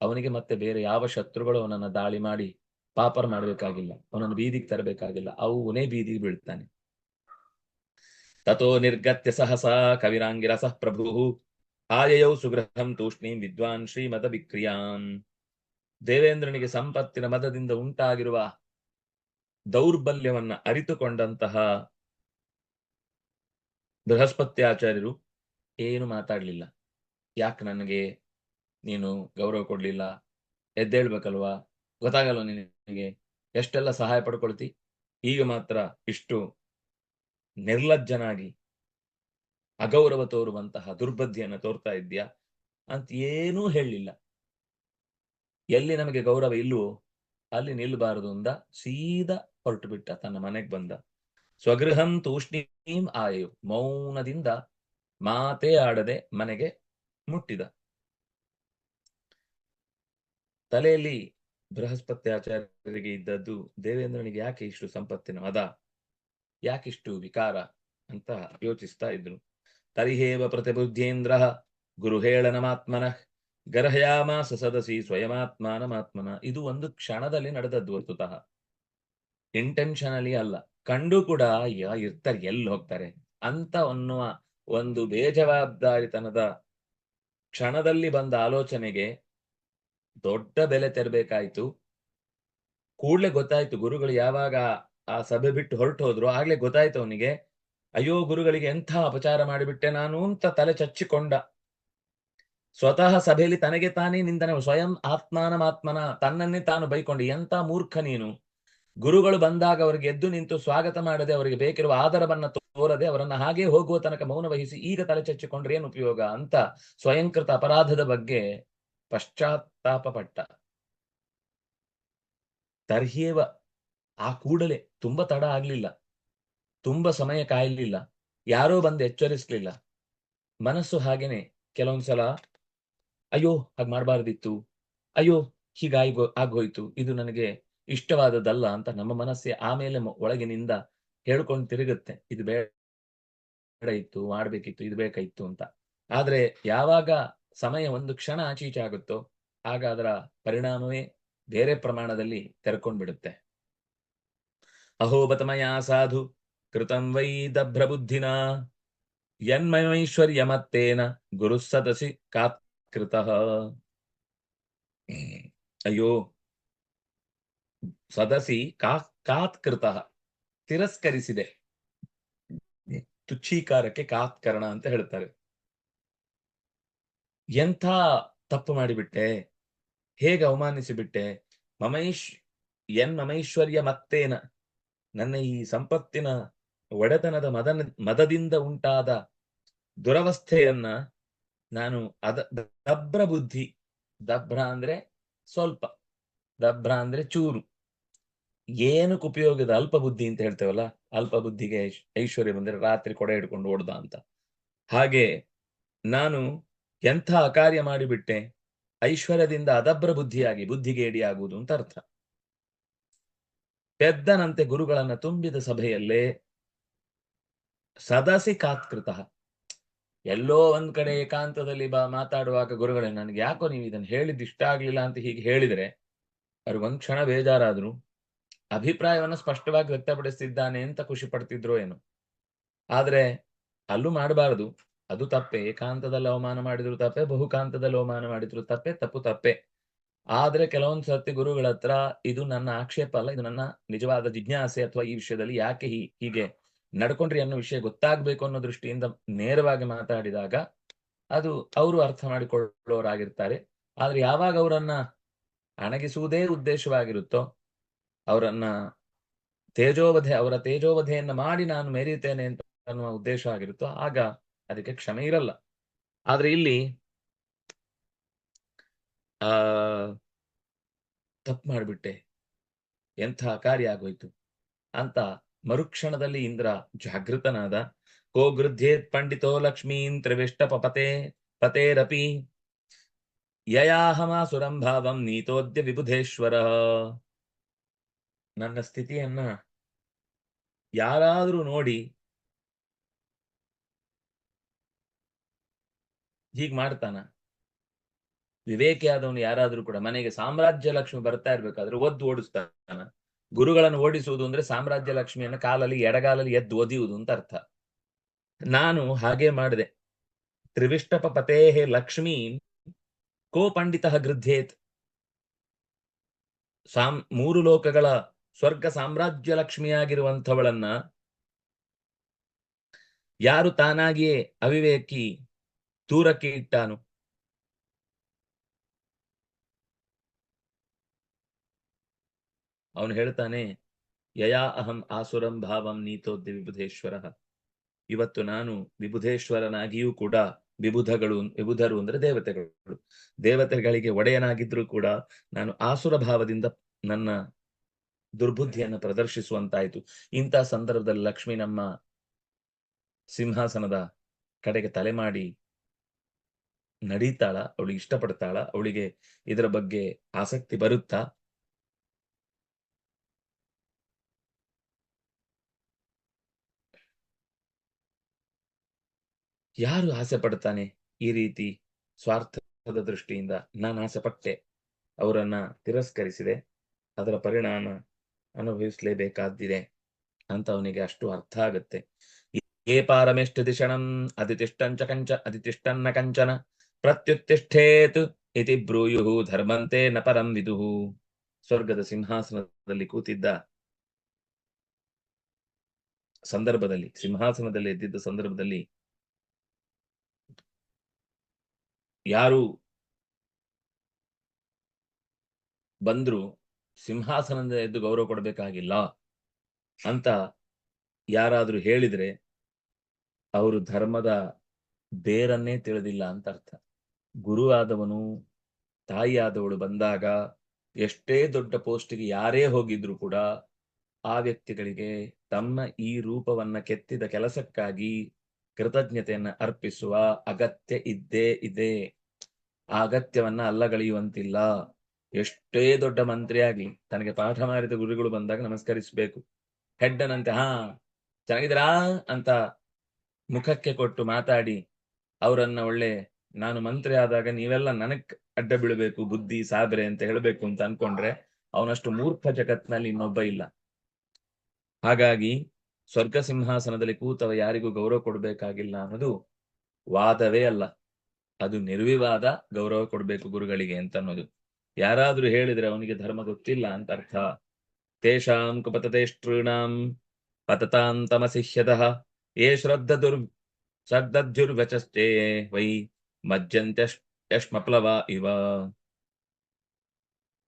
ಅವನಿಗೆ ಮತ್ತೆ ಬೇರೆ ಯಾವ ಶತ್ರುಗಳು ಅವನನ್ನ ದಾಳಿ ಮಾಡಿ ಪಾಪರ್ ಮಾಡಬೇಕಾಗಿಲ್ಲ. ಅವನನ್ನು ಬೀದಿಗೆ ತರಬೇಕಾಗಿಲ್ಲ. ಅವನೇ ಬೀದಿಗೆ ಬೀಳ್ತಾನೆ. ತಥೋ ನಿರ್ಗತ್ಯ ಸಹಸಾ ಕವಿರಾಂಗಿರಸಃ ಪ್ರಭು ಆಯಯೌ ಸುಗೃಹಂ ತೂಷ್ಣೀಂ ವಿದ್ವಾನ್ ಶ್ರೀಮದ ವಿಕ್ರಿಯಾನ್ ದೇವೇಂದ್ರನಿಗೆ ಸಂಪತ್ತಿನ ಮದದಿಂದ ಉಂಟಾಗಿರುವ ದೌರ್ಬಲ್ಯವನ್ನ ಅರಿತುಕೊಂಡಂತಹ ಬೃಹಸ್ಪತ್ಯಾಚಾರ್ಯರು ಏನು ಮಾತಾಡ್ಲಿಲ್ಲ. ಯಾಕೆ ನನಗೆ ನೀನು ಗೌರವ ಕೊಡ್ಲಿಲ್ಲ? ಎದ್ದೇಳ್ಬೇಕಲ್ವಾ? ಗೊತ್ತಾಗಲ್ವ ನಿನಗೆ? ಎಷ್ಟೆಲ್ಲ ಸಹಾಯ ಪಡ್ಕೊಳ್ತಿ? ಈಗ ಮಾತ್ರ ಇಷ್ಟು ನಿರ್ಲಜ್ಜನಾಗಿ ಅಗೌರವ ತೋರುವಂತಹ ದುರ್ಬುದ್ಧಿಯನ್ನು ತೋರ್ತಾ ಇದ್ಯಾ ಅಂತ ಏನೂ ಹೇಳಲಿಲ್ಲ ಎಲ್ಲಿ ನಮಗೆ ಗೌರವ ಇಲ್ವೋ ಅಲ್ಲಿ ನಿಲ್ಬಾರದು ಅಂದ. ಸೀದಾ ಹೊರಟು ಬಿಟ್ಟ ತನ್ನ ಮನೆಗೆ ಬಂದ. ಸ್ವಗೃಹಂ ತೂಷ್ಣೀಂ ಆಯು ಮೌನದಿಂದ ಮಾತೇ ಆಡದೆ ಮನೆಗೆ ಮುಟ್ಟಿದ. ತಲೆಯಲ್ಲಿ ಬೃಹಸ್ಪತ್ಯಾಚಾರ್ಯರಿಗೆ ಇದ್ದದ್ದು ದೇವೇಂದ್ರನಿಗೆ ಯಾಕೆ ಇಷ್ಟು ಸಂಪತ್ತಿನ ಮದ ಯಾಕಿಷ್ಟು ವಿಕಾರ ಅಂತ ಯೋಚಿಸ್ತಾ ಇದ್ರು. ತರಿಹೇವ ಪ್ರತಿಬುದ್ಧೇಂದ್ರ ಗುರುಹೇಳನಮಾತ್ಮನಃ ಸಸದಸಿ ಸದಸಿ ಸ್ವಯಮಾತ್ಮಾನಮಾತ್ಮನ ಇದು ಒಂದು ಕ್ಷಣದಲ್ಲಿ ನಡೆದದ್ದು ವಸ್ತುತಃ. ಇಂಟೆನ್ಷನಲಿ ಅಲ್ಲ. ಕಂಡು ಕೂಡ ಯಾ ಇರ್ತಾರೆ, ಎಲ್ಲಿ ಹೋಗ್ತಾರೆ? ಅಂತ ಅನ್ನುವ ಒಂದು ಬೇಜವಾಬ್ದಾರಿತನದ ಕ್ಷಣದಲ್ಲಿ ಬಂದ ಆಲೋಚನೆಗೆ ದೊಡ್ಡ ಬೆಲೆ ತೆರಬೇಕಾಯ್ತು. ಕೂಡ್ಲೆ ಗೊತ್ತಾಯ್ತು ಗುರುಗಳು ಯಾವಾಗ ಆ ಸಭೆ ಬಿಟ್ಟು ಹೊರಟು ಹೋದ್ರು ಆಗ್ಲೇ ಗೊತ್ತಾಯ್ತು ಅವನಿಗೆ, ಅಯ್ಯೋ ಗುರುಗಳಿಗೆ ಎಂಥ ಅಪಚಾರ ಮಾಡಿಬಿಟ್ಟೆ ನಾನು ಅಂತ ತಲೆ ಚಚ್ಚಿಕೊಂಡ. ಸ್ವತಃ ಸಭೆಯಲ್ಲಿ ತನಗೆ ತಾನೇ ನಿಂದನೆ, ಸ್ವಯಂ ಆತ್ಮಾನಮಾತ್ಮನ, ತನ್ನನ್ನೇ ತಾನು ಬೈಕೊಂಡು. ಎಂತ ಮೂರ್ಖ ನೀನು. ಗುರುಗಳು ಬಂದಾಗ ಅವರಿಗೆ ಎದ್ದು ನಿಂತು ಸ್ವಾಗತ ಮಾಡದೆ ಅವರಿಗೆ ಬೇಕಿರುವ ಆಧಾರವನ್ನ ತೋರದೆ ಅವರನ್ನ ಹಾಗೆ ಹೋಗುವ ತನಕ ಮೌನ ವಹಿಸಿ ಈಗ ತಲೆ ಚಚ್ಚಿಕೊಂಡ್ರೆ ಏನು ಉಪಯೋಗ ಅಂತ ಸ್ವಯಂಕೃತ ಅಪರಾಧದ ಬಗ್ಗೆ ಪಶ್ಚಾತ್ತಾಪ ಪಟ್ಟ ತರ್ಹೇವ ಆ ಕೂಡಲೇ ತುಂಬಾ ತಡ ಆಗ್ಲಿಲ್ಲ. ತುಂಬಾ ಸಮಯ ಕಾಯಲಿಲ್ಲ. ಯಾರೋ ಬಂದು ಎಚ್ಚರಿಸ್ಲಿಲ್ಲ. ಮನಸ್ಸು ಹಾಗೇನೆ ಕೆಲವೊಂದ್ಸಲ ಅಯ್ಯೋ, ಹಾಗೆ ಮಾಡಬಾರ್ದಿತ್ತು. ಅಯ್ಯೋ ಹೀಗಾಗಿ ಆಗೋಯ್ತು ಇದು ನನಗೆ ಇಷ್ಟವಾದದ್ದಲ್ಲ ಅಂತ ನಮ್ಮ ಮನಸ್ಸೇ ಆಮೇಲೆ ಒಳಗಿನಿಂದ ಹೇಳ್ಕೊಂಡು ತಿರುಗುತ್ತೆ. ಇದು ಬೇಡ ಇತ್ತು, ಮಾಡ್ಬೇಕಿತ್ತು, ಇದು ಬೇಕಾಯ್ತು ಅಂತ. ಆದ್ರೆ ಯಾವಾಗ ಸಮಯ ಒಂದು ಕ್ಷಣ ಆಚೀಚೆ ಆಗುತ್ತೋ, ಆಗ ಅದರ ಪರಿಣಾಮವೇ ಬೇರೆ ಪ್ರಮಾಣದಲ್ಲಿ ತೆರ್ಕೊಂಡ್ಬಿಡುತ್ತೆ. ಅಹೋಬತಮಯ ಸಾಧು ಕೃತಂ ವೈ ದಭ್ರಬುದ್ಧಿನ ಯನ್ಮಯೈಶ್ವರ್ಯಮತ್ತೇನ ಗುರು ಸದಸಿ ಕಾತ್ಕೃತ ಅಯ್ಯೋ ಸದಸಿ ಕಾ ಕಾತ್ಕೃತ ತಿರಸ್ಕರಿಸಿದೆ ತುಚ್ಛೀಕಾರಕ್ಕೆ ಕಾತ್ಕರಣ ಅಂತ ಹೇಳ್ತಾರೆ. ಎಂಥ ತಪ್ಪು ಮಾಡಿಬಿಟ್ಟೆ? ಹೇಗೆ ಅವಮಾನಿಸಿಬಿಟ್ಟೆ? ಮಮೈಶ್ ಎನ್ ಮಮೈಶ್ವರ್ಯ ಮತ್ತೇನ ನನ್ನ ಈ ಸಂಪತ್ತಿನ ಒಡೆತನದ ಮದನ, ಮದದಿಂದ ಉಂಟಾದ ದುರವಸ್ಥೆಯನ್ನ ನಾನು ಅದ, ದಬ್ರ ಬುದ್ಧಿ, ದಬ್ರ ಅಂದ್ರೆ ಸ್ವಲ್ಪ, ದಬ್ರ ಅಂದ್ರೆ ಚೂರು. ಏನಕ್ಕೆ ಉಪಯೋಗದ ಅಲ್ಪ ಬುದ್ಧಿ ಅಂತ ಹೇಳ್ತೇವಲ್ಲ, ಅಲ್ಪ ಬುದ್ಧಿಗೆ ಐಶ್- ಐಶ್ವರ್ಯ ಬಂದ್ರೆ ರಾತ್ರಿ ಕೊಡೆ ಹಿಡ್ಕೊಂಡು ಓಡ್ದ ಅಂತ. ಹಾಗೆ ನಾನು ಎಂಥ ಅಕಾರ್ಯ ಮಾಡಿಬಿಟ್ಟೆ, ಐಶ್ವರ್ಯದಿಂದ ಅದಬ್ರ ಬುದ್ಧಿಯಾಗಿ ಬುದ್ಧಿಗೆ ಎಡಿಯಾಗುವುದು ಅಂತ ಅರ್ಥ. ಪೆದ್ದನಂತೆ ಗುರುಗಳನ್ನ ತುಂಬಿದ ಸಭೆಯಲ್ಲೇ ಸದಸಿ ಕಾತ್ಕೃತ. ಎಲ್ಲೋ ಒಂದ್ ಕಡೆ ಏಕಾಂತದಲ್ಲಿ ಬಾ ಮಾತಾಡುವಾಗ ಗುರುಗಳೇ, ನನ್ಗೆ ಯಾಕೋ ನೀವು ಇದನ್ನು ಹೇಳಿದ್ ಇಷ್ಟ ಆಗ್ಲಿಲ್ಲ ಅಂತ ಹೀಗೆ ಹೇಳಿದ್ರೆ ಅವ್ರು ಒಂದ್ ಕ್ಷಣ ಬೇಜಾರಾದ್ರು. ಅಭಿಪ್ರಾಯವನ್ನ ಸ್ಪಷ್ಟವಾಗಿ ವ್ಯಕ್ತಪಡಿಸ್ತಿದ್ದಾನೆ ಅಂತ ಖುಷಿ ಪಡ್ತಿದ್ರು ಏನು. ಆದ್ರೆ ಅಲ್ಲೂ ಮಾಡಬಾರದು. ಅದು ತಪ್ಪೆ. ಏಕಾಂತದಲ್ಲಿ ಅವಮಾನ ಮಾಡಿದ್ರು ತಪ್ಪೆ, ಬಹುಕಾಂತದಲ್ಲಿ ಅವಮಾನ ಮಾಡಿದ್ರು ತಪ್ಪೆ, ತಪ್ಪು ತಪ್ಪೆ. ಆದ್ರೆ ಕೆಲವೊಂದ್ ಸರ್ತಿ ಗುರುಗಳ ಹತ್ರ ಇದು ನನ್ನ ಆಕ್ಷೇಪ ಅಲ್ಲ, ಇದು ನನ್ನ ನಿಜವಾದ ಜಿಜ್ಞಾಸೆ ಅಥವಾ ಈ ವಿಷಯದಲ್ಲಿ ಯಾಕೆ ಹೀ, ಹೀಗೆ ನಡ್ಕೊಂಡ್ರಿ ಅನ್ನೋ ವಿಷಯ ಗೊತ್ತಾಗ್ಬೇಕು ಅನ್ನೋ ದೃಷ್ಟಿಯಿಂದ ನೇರವಾಗಿ ಮಾತಾಡಿದಾಗ ಅದು ಅವರು ಅರ್ಥ ಮಾಡಿಕೊಳ್ಳೋರಾಗಿರ್ತಾರೆ. ಆದ್ರೆ ಯಾವಾಗ ಅವರನ್ನ ಅಣಗಿಸುವುದೇ ಉದ್ದೇಶವಾಗಿರುತ್ತೋ, ಅವರನ್ನ ತೇಜೋವಧೆ, ಅವರ ತೇಜೋವಧೆಯನ್ನ ಮಾಡಿ ನಾನು ಮೆರೆಯುತ್ತೇನೆ ಅಂತ ಅನ್ನುವ ಉದ್ದೇಶ ಆಗಿರುತ್ತೋ, ಆಗ ಅದಕ್ಕೆ ಕ್ಷಮೆ ಇರಲ್ಲ. ಆದ್ರೆ ಇಲ್ಲಿ ಆ, ತಪ್ಪು ಮಾಡಿಬಿಟ್ಟೆ. ಎಂಥ ಕಾರ್ಯ ಆಗೋಯ್ತು? ಅಂತ ಮರುಕ್ಷಣದಲ್ಲಿ ಇಂದ್ರ ಜಾಗೃತನಾದ, ಕೋ ಗೃಧ್ಯೇತ್ ಪಂಡಿತೋ ಲಕ್ಷ್ಮೀನ್ ತ್ರಿವಿಷ್ಟ ಪಪತೆ ಪತೇರಪಿ ಯಯಾಹಮಾಸುರಂ ಭಾವಂ ನೀತೋದ್ಯ ವಿಬುಧೇಶ್ವರ. ನನ್ನ ಸ್ಥಿತಿಯನ್ನ ಯಾರಾದ್ರೂ ನೋಡಿ ಹೀಗ್ ಮಾಡ್ತಾನ. ವಿವೇಕಿಯಾದವನು ಯಾರಾದ್ರೂ ಕೂಡ ಮನೆಗೆ ಸಾಮ್ರಾಜ್ಯ ಲಕ್ಷ್ಮಿ ಬರ್ತಾ ಇರ್ಬೇಕಾದ್ರೆ ಒದ್ದು ಓಡಿಸ್ತಾನ. ಗುರುಗಳನ್ನು ಓಡಿಸುವುದು ಅಂದ್ರೆ ಸಾಮ್ರಾಜ್ಯ ಲಕ್ಷ್ಮಿಯನ್ನ ಕಾಲಲ್ಲಿ, ಎಡಗಾಲಲ್ಲಿ ಎದ್ದು ಒದಿಯುವುದು ಅಂತ ಅರ್ಥ. ನಾನು ಹಾಗೆ ಮಾಡಿದೆ. ತ್ರಿವಿಷ್ಟಪ ಪತೇಹೇ ಲಕ್ಷ್ಮೀ ಕೋ ಪಂಡಿತ ಗೃಧ್ಯೇತ್. ಸಾಮ್, ಮೂರು ಲೋಕಗಳ ಸ್ವರ್ಗ ಸಾಮ್ರಾಜ್ಯ ಲಕ್ಷ್ಮಿಯಾಗಿರುವಂಥವಳನ್ನ ಯಾರು ತಾನಾಗಿಯೇ ಅವಿವೇಕಿ ದೂರಕ್ಕೆ ಇಟ್ಟಾನು? ಅವನು ಹೇಳ್ತಾನೆ ಯಯಾ ಅಹಂ ಆಸುರಂ ಭಾವಂ ನೀತೋದ್ಯ ವಿಬುಧೇಶ್ವರ ಇವತ್ತು ನಾನು ವಿಬುಧೇಶ್ವರನಾಗಿಯೂ ಕೂಡ ವಿಬುಧಗಳು ವಿಬುಧರು ಅಂದ್ರೆ ದೇವತೆಗಳು. ದೇವತೆಗಳಿಗೆ ಒಡೆಯನಾಗಿದ್ರೂ ಕೂಡ ನಾನು ಆಸುರ ಭಾವದಿಂದ ನನ್ನ ದುರ್ಬುದ್ಧಿಯನ್ನು ಪ್ರದರ್ಶಿಸುವಂತಾಯಿತು. ಇಂಥ ಸಂದರ್ಭದಲ್ಲಿ ಲಕ್ಷ್ಮಿ ನಮ್ಮ ಸಿಂಹಾಸನದ ಕಡೆಗೆ ತಲೆ ಮಾಡಿ ನಡೀತಾಳ, ಅವಳಿಗೆ ಇಷ್ಟಪಡ್ತಾಳ, ಅವಳಿಗೆ ಇದರ ಬಗ್ಗೆ ಆಸಕ್ತಿ ಬರುತ್ತಾ? ಯಾರು ಆಸೆ ಪಡ್ತಾನೆ ಈ ರೀತಿ ಸ್ವಾರ್ಥದ ದೃಷ್ಟಿಯಿಂದ? ನಾನು ಆಸೆ ಪಟ್ಟೆ. ಅವರನ್ನ ತಿರಸ್ಕರಿಸಿದೆ. ಅದರ ಪರಿಣಾಮ ಅನುಭವಿಸಲೇಬೇಕಾದಿದೆ ಅಂತ ಅವನಿಗೆ ಅಷ್ಟು ಅರ್ಥ ಆಗುತ್ತೆ. ಏ ಪಾರಮೆಷ್ಟ ದಿಶಣಂ ಅತಿತಿಷ್ಟಂಚ ಕಂಚ ಅದಿತಿಷ್ಟನ್ನ ಕಂಚನ ಪ್ರತ್ಯುತ್ತಿಷ್ಠೇತ್ ಇತಿ ಬ್ರೂಯು ಧರ್ಮಂತೆ ನ ಪರಂ ವಿದುಹು ಸ್ವರ್ಗದ ಸಿಂಹಾಸನದಲ್ಲಿ ಕೂತಿದ್ದ ಸಂದರ್ಭದಲ್ಲಿ, ಸಿಂಹಾಸನದಲ್ಲಿ ಎದ್ದಿದ್ದ ಸಂದರ್ಭದಲ್ಲಿ ಯಾರು ಬಂದ್ರು ಸಿಂಹಾಸನದ ಎದ್ದು ಗೌರವ ಕೊಡಬೇಕಾಗಿಲ್ಲ ಅಂತ ಯಾರಾದ್ರೂ ಹೇಳಿದ್ರೆ ಅವರು ಧರ್ಮದ ಬೇರನ್ನೇ ತಿಳಿದಿಲ್ಲ ಅಂತ ಅರ್ಥ. ಗುರು ಆದವನು ತಾಯಿಯಾದವಳು ಬಂದಾಗ ಎಷ್ಟೇ ದೊಡ್ಡ ಪೋಸ್ಟಿಗೆ ಯಾರೇ ಹೋಗಿದ್ರು ಕೂಡ ಆ ವ್ಯಕ್ತಿಗಳಿಗೆ ತಮ್ಮ ಈ ರೂಪವನ್ನ ಕೆತ್ತಿದ ಕೆಲಸಕ್ಕಾಗಿ ಕೃತಜ್ಞತೆಯನ್ನ ಅರ್ಪಿಸುವ ಅಗತ್ಯ ಇದ್ದೇ ಇದೆ. ಆ ಅಗತ್ಯವನ್ನ ಅಲ್ಲಗಳೆಯುವಂತಿಲ್ಲ. ಎಷ್ಟೇ ದೊಡ್ಡ ಮಂತ್ರಿಯಾಗಿ ತನಗೆ ಪಾಠ ಮಾಡಿದ ಗುರುಗಳು ಬಂದಾಗ ನಮಸ್ಕರಿಸಬೇಕು. ಹೆಡ್ಡನಂತೆ, ಹಾ ಚೆನ್ನಾಗಿದ್ರಾ ಅಂತ ಮುಖಕ್ಕೆ ಕೊಟ್ಟು ಮಾತಾಡಿ, ಅವರನ್ನ ಒಳ್ಳೆ, ನಾನು ಮಂತ್ರಿ ಆದಾಗ ನೀವೆಲ್ಲ ನನಗ್ ಅಡ್ಡ ಬೀಳಬೇಕು, ಬುದ್ಧಿ ಸಾಬ್ರೆ ಅಂತ ಹೇಳಬೇಕು ಅಂತ ಅನ್ಕೊಂಡ್ರೆ, ಅವನಷ್ಟು ಮೂರ್ಖ ಜಗತ್ನಲ್ಲಿ ಇನ್ನೊಬ್ಬ ಇಲ್ಲ. ಹಾಗಾಗಿ ಸ್ವರ್ಗ ಸಿಂಹಾಸನದಲ್ಲಿ ಕೂತವ ಯಾರಿಗೂ ಗೌರವ ಕೊಡ್ಬೇಕಾಗಿಲ್ಲ ಅನ್ನೋದು ವಾದವೇ ಅಲ್ಲ. ಅದು ನಿರ್ವಿವಾದ ಗೌರವ ಕೊಡ್ಬೇಕು ಗುರುಗಳಿಗೆ ಅಂತ ಅನ್ನೋದು ಯಾರಾದ್ರೂ ಹೇಳಿದ್ರೆ ಅವನಿಗೆ ಧರ್ಮ ಗೊತ್ತಿಲ್ಲ ಅಂತ ಅರ್ಥ. ತೇಷಾಂ ಕುಪತೇಷ್ಟೃಣಾಂ ಪತತಾಂ ತಮಸಿಹ್ಯತಃ ಏ ಶ್ರದ್ಧ ದುರ್ ಶ್ರದ್ಧುರ್ವಚಸ್ತೇ ವೈ ಮಜ್ಜಂತ್ಯಶ್ಮಪ್ಲವ ಇವ.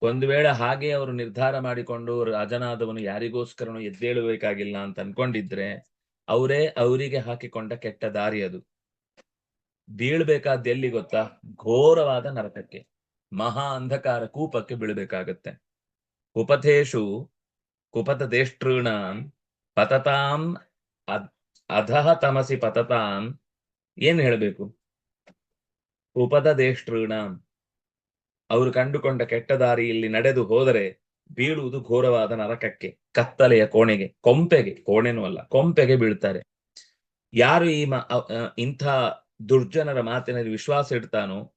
ಒಂದು ವೇಳೆ ಹಾಗೆ ಅವರು ನಿರ್ಧಾರ ಮಾಡಿಕೊಂಡು ರಾಜನಾದವನು ಯಾರಿಗೋಸ್ಕರನು ಎದ್ದೇಳಬೇಕಾಗಿಲ್ಲ ಅಂತ ಅನ್ಕೊಂಡಿದ್ರೆ ಅವರೇ ಅವರಿಗೆ ಹಾಕಿಕೊಂಡ ಕೆಟ್ಟ ದಾರಿ ಅದು. ಬೀಳ್ಬೇಕಾದ ಎಲ್ಲಿ ಗೊತ್ತಾ? ಘೋರವಾದ ನರಕಕ್ಕೆ. ಮಹಾ ಅಂಧಕಾರ ಕೂಪಕ್ಕೆ ಬೀಳ್ಬೇಕಾಗತ್ತೆ. ಕುಪಥೇಶು ಕುಪತದೇಷ್ಟೃಣಾಂ ಪತತಾಂ ಅಧಃ ತಮಸಿ ಪತತಾಂ, ಏನ್ ಹೇಳ್ಬೇಕು? ಉಪದದೇಷ್ಟೃಣಾಂ ಅವರು ಕಂಡುಕೊಂಡ ಕೆಟ್ಟ ದಾರಿಯಲ್ಲಿ ನಡೆದು ಹೋದರೆ ಬೀಳುವುದು ಘೋರವಾದ ನರಕಕ್ಕೆ, ಕತ್ತಲೆಯ ಕೋಣೆಗೆ, ಕೊಂಪೆಗೆ, ಕೋಣೆನೂ ಅಲ್ಲ, ಕೊಂಪೆಗೆ ಬೀಳ್ತಾರೆ. ಯಾರು ಈ ಇಂಥ ದುರ್ಜನರ ಮಾತಿನಲ್ಲಿ ವಿಶ್ವಾಸ ಇಡ್ತಾನೋ,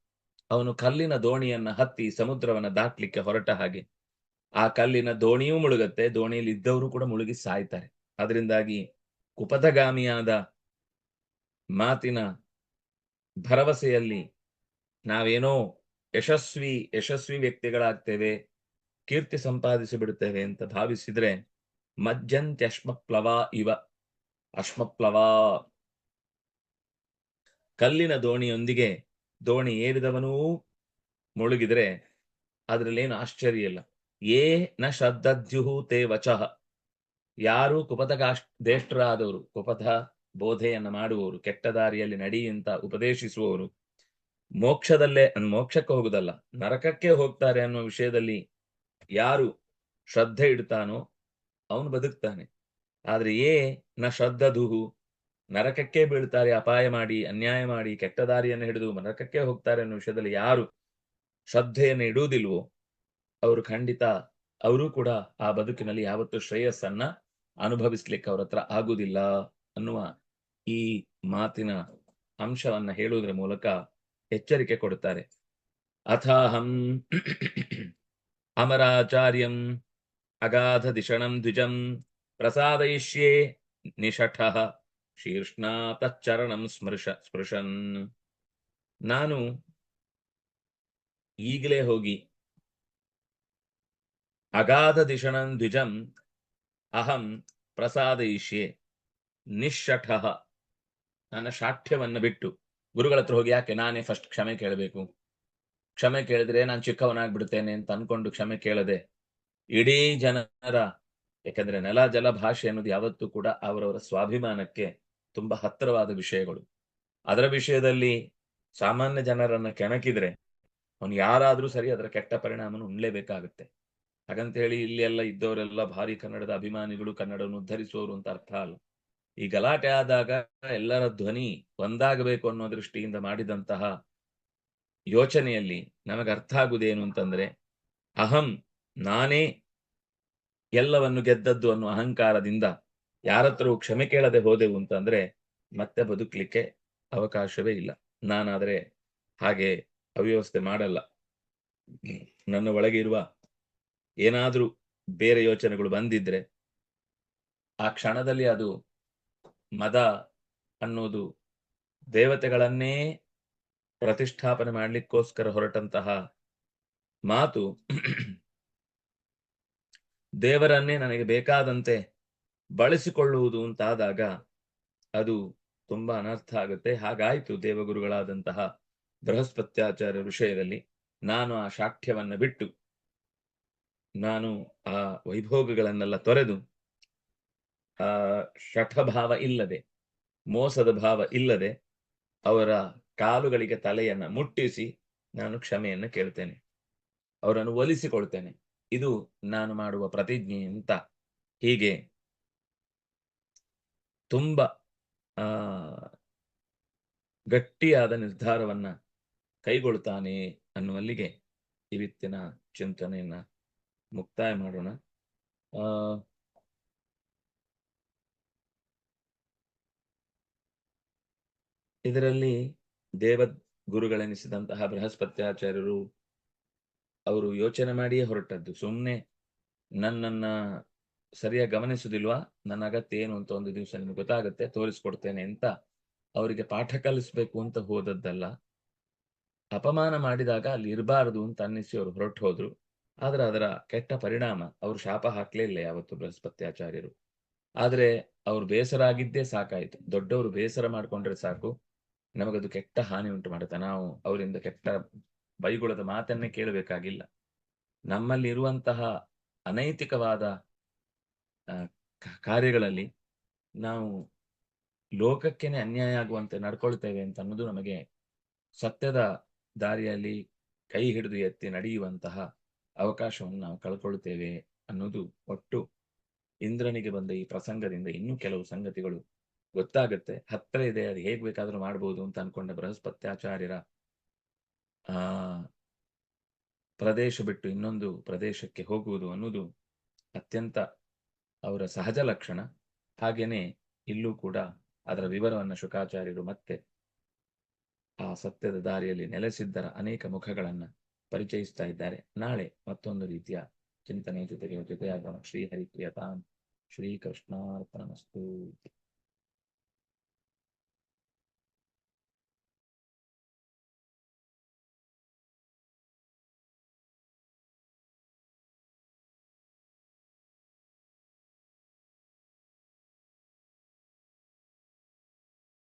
ಅವನು ಕಲ್ಲಿನ ದೋಣಿಯನ್ನ ಹತ್ತಿ ಸಮುದ್ರವನ್ನ ದಾಟ್ಲಿಕ್ಕೆ ಹೊರಟ ಹಾಗೆ. ಆ ಕಲ್ಲಿನ ದೋಣಿಯೂ ಮುಳುಗತ್ತೆ, ದೋಣಿಯಲ್ಲಿ ಇದ್ದವರು ಕೂಡ ಮುಳುಗಿ ಸಾಯ್ತಾರೆ. ಅದರಿಂದಾಗಿ ಕುಪಥಗಾಮಿಯಾದ ಮಾತಿನ ಭರವಸೆಯಲ್ಲಿ ನಾವೇನೋ ಯಶಸ್ವಿ ಯಶಸ್ವಿ ವ್ಯಕ್ತಿಗಳಾಗ್ತೇವೆ, ಕೀರ್ತಿ ಸಂಪಾದಿಸಿ ಬಿಡುತ್ತೇವೆ ಅಂತ ಭಾವಿಸಿದ್ರೆ ಮಜ್ಜಂತ್ಯಶ್ಮಪ್ಲವ ಇವ, ಅಶ್ಮಪ್ಲವ. ಕಲ್ಲಿನ ದೋಣಿಯೊಂದಿಗೆ ದೋಣಿ ಏರಿದವನೂ ಮುಳುಗಿದ್ರೆ ಅದ್ರಲ್ಲೇನು ಆಶ್ಚರ್ಯ ಇಲ್ಲ. ಏ ನ ಶ್ರದ್ಧದ್ಯುಹು ತೇ ವಚಃ. ಯಾರು ಕುಪಥಗಾಶ್ ದೇಷ್ಟರಾದವರು ಕುಪಥ ಬೋಧೆಯನ್ನು ಮಾಡುವವರು, ಕೆಟ್ಟ ದಾರಿಯಲ್ಲಿ ನಡಿ ಅಂತ ಉಪದೇಶಿಸುವವರು ಮೋಕ್ಷದಲ್ಲೇ, ಮೋಕ್ಷಕ್ಕೆ ಹೋಗುದಲ್ಲ ನರಕಕ್ಕೆ ಹೋಗ್ತಾರೆ ಅನ್ನೋ ವಿಷಯದಲ್ಲಿ ಯಾರು ಶ್ರದ್ಧೆ ಇಡ್ತಾನೋ ಅವನು ಬದುಕ್ತಾನೆ. ಆದ್ರೆ ಏ, ನ ಶ್ರದ್ಧದುಹು, ನರಕಕ್ಕೆ ಬೀಳ್ತಾರೆ, ಅಪಾಯ ಮಾಡಿ, ಅನ್ಯಾಯ ಮಾಡಿ, ಕೆಟ್ಟ ದಾರಿಯನ್ನು ಹಿಡಿದು ನರಕಕ್ಕೆ ಹೋಗ್ತಾರೆ ಅನ್ನೋ ವಿಷಯದಲ್ಲಿ ಯಾರು ಶ್ರದ್ಧೆಯನ್ನು ಇಡುವುದಿಲ್ವೋ, ಅವರು ಖಂಡಿತ, ಅವರು ಕೂಡ ಆ ಬದುಕಿನಲ್ಲಿ ಯಾವತ್ತೂ ಶ್ರೇಯಸ್ಸನ್ನ ಅನುಭವಿಸ್ಲಿಕ್ಕೆ ಅವ್ರ ಹತ್ರ ಆಗುದಿಲ್ಲ ಅನ್ನುವ ಈ ಮಾತಿನ ಅಂಶವನ್ನ ಹೇಳುವುದರ ಮೂಲಕ ಎಚ್ಚರಿಕೆ ಕೊಡುತ್ತಾರೆ. ಅಥಾಹಂ ಅಮರಾಚಾರ್ಯಂ ಅಗಾಧ ದಿಷಣಂ ದ್ವಿಜಂ ಪ್ರಸಾದಯಿಷ್ಯೇ ನಿಷಠ ಶೀರ್ಷ್ಣಾ ತಚ್ಚರಣಂ ಸ್ಮೃಶ, ಸ್ಪೃಶನ್. ನಾನು ಈಗಲೇ ಹೋಗಿ ಅಗಾಧ ದಿಷಣಂ ದ್ವಿಜಂ ಅಹಂ ಪ್ರಸಾದಯಿಷ್ಯೆ ನಿಶ್ಶಠ ನನ್ನ ಶಾಠ್ಯವನ್ನು ಬಿಟ್ಟು ಗುರುಗಳ ಹತ್ರ ಹೋಗಿ, ಯಾಕೆ ನಾನೇ ಫಸ್ಟ್ ಕ್ಷಮೆ ಕೇಳಬೇಕು? ಕ್ಷಮೆ ಕೇಳಿದ್ರೆ ನಾನು ಚಿಕ್ಕವನಾಗ್ಬಿಡ್ತೇನೆ ಅಂತ ಅನ್ಕೊಂಡು ಕ್ಷಮೆ ಕೇಳದೆ ಇಡೀ ಜನರ, ಯಾಕಂದ್ರೆ ನೆಲ, ಜಲ, ಭಾಷೆ ಅನ್ನೋದು ಯಾವತ್ತೂ ಕೂಡ ಅವರವರ ಸ್ವಾಭಿಮಾನಕ್ಕೆ ತುಂಬಾ ಹತ್ತಿರವಾದ ವಿಷಯಗಳು. ಅದರ ವಿಷಯದಲ್ಲಿ ಸಾಮಾನ್ಯ ಜನರನ್ನ ಕೆಣಕಿದ್ರೆ ಅವನು ಯಾರಾದ್ರೂ ಸರಿ ಅದರ ಕೆಟ್ಟ ಪರಿಣಾಮನ ಉಣ್ಲೇಬೇಕಾಗುತ್ತೆ. ಹಾಗಂತ ಹೇಳಿ ಇಲ್ಲಿ ಎಲ್ಲ ಇದ್ದವರೆಲ್ಲ ಭಾರಿ ಕನ್ನಡದ ಅಭಿಮಾನಿಗಳು ಕನ್ನಡವನ್ನು ಉದ್ಧರಿಸುವವರು ಅಂತ ಅರ್ಥ ಅಲ್ಲ. ಈ ಗಲಾಟೆ ಆದಾಗ ಎಲ್ಲರ ಧ್ವನಿ ಒಂದಾಗಬೇಕು ಅನ್ನೋ ದೃಷ್ಟಿಯಿಂದ ಮಾಡಿದಂತಹ ಯೋಚನೆಯಲ್ಲಿ ನಮಗೆ ಅರ್ಥ ಆಗುವುದೇನು ಅಂತಂದ್ರೆ, ಅಹಂ ನಾನೇ ಎಲ್ಲವನ್ನು ಗೆದ್ದದ್ದು ಅನ್ನೋ ಅಹಂಕಾರದಿಂದ ಯಾರತ್ರವೂ ಕ್ಷಮೆ ಕೇಳದೆ ಹೋದೆವು ಅಂತಂದ್ರೆ ಮತ್ತೆ ಬದುಕಲಿಕ್ಕೆ ಅವಕಾಶವೇ ಇಲ್ಲ. ನಾನಾದ್ರೆ ಹಾಗೆ ಅವ್ಯವಸ್ಥೆ ಮಾಡಲ್ಲ. ನನ್ನ ಒಳಗೆ ಇರುವ ಏನಾದ್ರೂ ಬೇರೆ ಯೋಚನೆಗಳು ಬಂದಿದ್ರೆ ಆ ಕ್ಷಣದಲ್ಲಿ ಅದು ಮದ ಅನ್ನೋದು ದೇವತೆಗಳನ್ನೇ ಪ್ರತಿಷ್ಠಾಪನೆ ಮಾಡ್ಲಿಕ್ಕೋಸ್ಕರ ಹೊರಟಂತಹ ಮಾತು ದೇವರನ್ನೇ ನನಗೆ ಬೇಕಾದಂತೆ ಬಳಸಿಕೊಳ್ಳುವುದು ಅಂತಾದಾಗ ಅದು ತುಂಬಾ ಅನರ್ಥ ಆಗುತ್ತೆ. ಹಾಗಾಯ್ತು ದೇವಗುರುಗಳಾದಂತಹ ಬೃಹಸ್ಪತ್ಯಾಚಾರ್ಯ ವಿಷಯದಲ್ಲಿ ನಾನು ಆ ಶಾಠ್ಯವನ್ನ ಬಿಟ್ಟು ನಾನು ಆ ವೈಭೋಗಗಳನ್ನೆಲ್ಲ ತೊರೆದು ಆ ಶಠಭಾವ ಇಲ್ಲದೆ, ಮೋಸದ ಭಾವ ಇಲ್ಲದೆ ಅವರ ಕಾಲುಗಳಿಗೆ ತಲೆಯನ್ನ ಮುಟ್ಟಿಸಿ ನಾನು ಕ್ಷಮೆಯನ್ನ ಕೇಳ್ತೇನೆ. ಅವರನ್ನು ಒಲಿಸಿಕೊಳ್ತೇನೆ. ಇದು ನಾನು ಮಾಡುವ ಪ್ರತಿಜ್ಞೆ ಅಂತ ಹೀಗೆ ತುಂಬ, ಆ, ಗಟ್ಟಿಯಾದ ನಿರ್ಧಾರವನ್ನ ಕೈಗೊಳ್ತಾನೆ ಅನ್ನುವಲ್ಲಿಗೆ ಇವತ್ತಿನ ಚಿಂತನೆಯನ್ನ ಮುಕ್ತಾಯ ಮಾಡೋಣ. ಆ ಇದರಲ್ಲಿ ದೇವ ಗುರುಗಳೆನಿಸಿದಂತಹ ಬೃಹಸ್ಪತ್ಯಾಚಾರ್ಯರು ಅವರು ಯೋಚನೆ ಮಾಡಿಯೇ ಹೊರಟದ್ದು ಸುಮ್ಮನೆ ನನ್ನನ್ನ ಸರಿಯಾಗಿ ಗಮನಿಸುದಿಲ್ವಾ? ನನ್ನ ಅಗತ್ಯ ಏನು ಅಂತ ಒಂದು ದಿವಸ ನಿಮ್ಗೆ ಗೊತ್ತಾಗುತ್ತೆ, ತೋರಿಸ್ಕೊಡ್ತೇನೆ ಅಂತ ಅವರಿಗೆ ಪಾಠ ಕಲಿಸ್ಬೇಕು ಅಂತ ಹೋದದ್ದಲ್ಲ. ಅಪಮಾನ ಮಾಡಿದಾಗ ಅಲ್ಲಿ ಇರಬಾರದು ಅಂತ ಅನ್ನಿಸಿ ಅವರು ಹೊರಟು ಹೋದ್ರು. ಆದ್ರೆ ಅದರ ಕೆಟ್ಟ ಪರಿಣಾಮ, ಅವರು ಶಾಪ ಹಾಕ್ಲೇ ಇಲ್ಲ ಯಾವತ್ತು ಬೃಹಸ್ಪತ್ಯಾಚಾರ್ಯರು. ಆದ್ರೆ ಅವ್ರು ಬೇಸರ ಆಗಿದ್ದೇ ಸಾಕಾಯ್ತು. ದೊಡ್ಡವರು ಬೇಸರ ಮಾಡ್ಕೊಂಡ್ರೆ ಸಾಕು. ನಮಗದು ಕೆಟ್ಟ ಹಾನಿ ಉಂಟು ಮಾಡುತ್ತೆ. ನಾವು ಅವರಿಂದ ಕೆಟ್ಟ ಬೈಗುಳದ ಮಾತನ್ನೇ ಕೇಳಬೇಕಾಗಿಲ್ಲ. ನಮ್ಮಲ್ಲಿ ಇರುವಂತಹ ಅನೈತಿಕವಾದ ಕಾರ್ಯಗಳಲ್ಲಿ ನಾವು ಲೋಕಕ್ಕೇನೆ ಅನ್ಯಾಯ ಆಗುವಂತೆ ನಡ್ಕೊಳ್ತೇವೆ ಅಂತ ಅನ್ನೋದು ನಮಗೆ ಸತ್ಯದ ದಾರಿಯಲ್ಲಿ ಕೈ ಹಿಡಿದು ಎತ್ತಿ ನಡೆಯುವಂತಹ ಅವಕಾಶವನ್ನು ನಾವು ಕಳ್ಕೊಳ್ತೇವೆ ಅನ್ನೋದು ಒಟ್ಟು ಇಂದ್ರನಿಗೆ ಬಂದ ಈ ಪ್ರಸಂಗದಿಂದ ಇನ್ನೂ ಕೆಲವು ಸಂಗತಿಗಳು ಗೊತ್ತಾಗುತ್ತೆ. ಹತ್ರ ಇದೆ, ಅದು ಹೇಗ್ ಬೇಕಾದ್ರೂ ಮಾಡ್ಬೋದು ಅಂತ ಅನ್ಕೊಂಡ ಬೃಹಸ್ಪತ್ಯಾಚಾರ್ಯರ, ಆ, ಪ್ರದೇಶ ಬಿಟ್ಟು ಇನ್ನೊಂದು ಪ್ರದೇಶಕ್ಕೆ ಹೋಗುವುದು ಅನ್ನೋದು ಅತ್ಯಂತ ಅವರ ಸಹಜ ಲಕ್ಷಣ. ಹಾಗೇನೆ ಇಲ್ಲೂ ಕೂಡ ಅದರ ವಿವರವನ್ನು ಶುಕಾಚಾರ್ಯರು ಮತ್ತೆ ಆ ಸತ್ಯದ ದಾರಿಯಲ್ಲಿ ನೆಲೆಸಿದ್ದರ ಅನೇಕ ಮುಖಗಳನ್ನ ಪರಿಚಯಿಸ್ತಾ ಇದ್ದಾರೆ. ನಾಳೆ ಮತ್ತೊಂದು ರೀತಿಯ ಚಿಂತನೆಯ ಜೊತೆಗೆ, ಜೊತೆಯಾಗೋಣ. ಶ್ರೀ ಹರಿಪ್ರಿಯತಾನ್ ಶ್ರೀ ಕೃಷ್ಣಾರ್ಪಣಮಸ್ತು